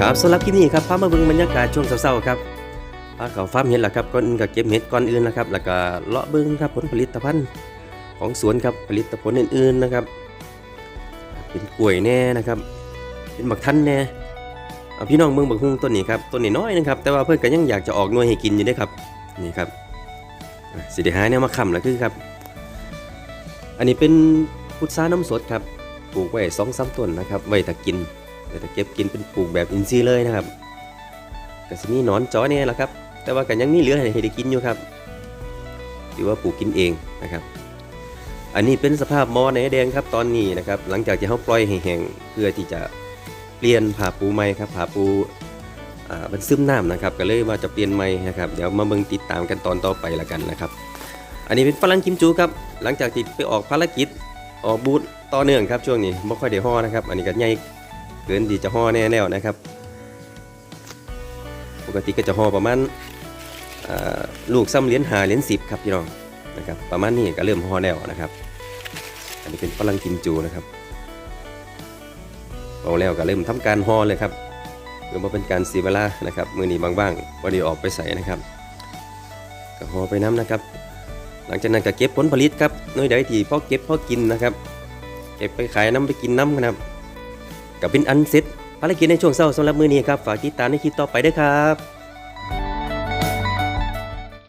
ครับสำหรับคลิปนี้ครับพามาเบิ่งบรรยากาศช่วงเช้าๆครับพาเขาฟาร์มเห็ดละครับก่อนอื่นก็เก็บเห็ดก่อนอื่นนะครับแล้วก็เลาะเบิ่งครับผลผลิตภัณฑ์ของสวนครับผลิตผลอื่นๆนะครับ เป็นกล้วยแน่นะครับ เป็นบักทันแน่เอาพี่น้องเบิ่งบักฮุ่งต้นนี้ครับต้นนี้น้อยนะครับแต่ว่าเพื่อนก็ยังอยากจะออกหน่วยให้กินอยู่ด้วยครับนี่ครับอะสิได้หาแนวมาคำแล้วคือครับ อันนี้เป็นพุทราน้ำสดครับปลูกไว้สองสามต้นนะครับไว้ถ้ากิน ไว้ถ้าเก็บกินเป็นปลูกแบบอินทรีย์เลยนะครับก็สิมีหนอนจ้อเนี่ยแหละครับ แต่ว่าก็ยังมีเหลือให้ให้ได้กินอยู่ครับถือว่าปลูกกินเองนะครับ อันนี้เป็นสภาพมอในแดงครับตอนนี้นะครับ หลังจากที่เขาปล่อยแห้งเพื่อที่จะเปลี่ยนผ่าปูใหม่ครับผ่าปูอ่ามันซึมน้ำนะครับ ก็เลยว่าจะเปลี่ยนใหม่นะครับ เดี๋ยวมาเบิ่งติดตามกันตอนต่อไปละกันนะครับ อันนี้เป็นฝรั่งกิมจูครับ หลังจากที่ไปออกภารกิจออกบูธต่อเนื่องครับช่วงนี้ไม่ค่อยได้ห่อนะครับ อันนี้ก็ใหญ่ เกินที่จะห่อแน่แล้วนะครับ ปกติก็จะห่อประมาณลูกซ้ำเหรียญหาเหรียญสิบครับพี่น้องนะครับประมาณนี้ก็เริ่มห่อแล้วนะครับ อันนี้เป็นฝรั่งกิมจูนะครับเอาแล้วก็เริ่มทำการห่อเลยครับเพื่อมาเป็นการเสียเวลานะครับมือนี้บางๆวันนี้ออกไปใส่นะครับก็ห่อไปน้ำนะครับ หลังจากนั้นก็เก็บผลผลิตครับน่วยใดที่พ่อเก็บพ่อกินนะครับ เก็บไปขายน้ำไปกินน้ำนะครับ ก็เป็นอันเสร็จภารกิจในช่วงเศร้าสำหรับมื้อนี้ครับ ฝากติดตามในคลิปต่อไปด้วยครับ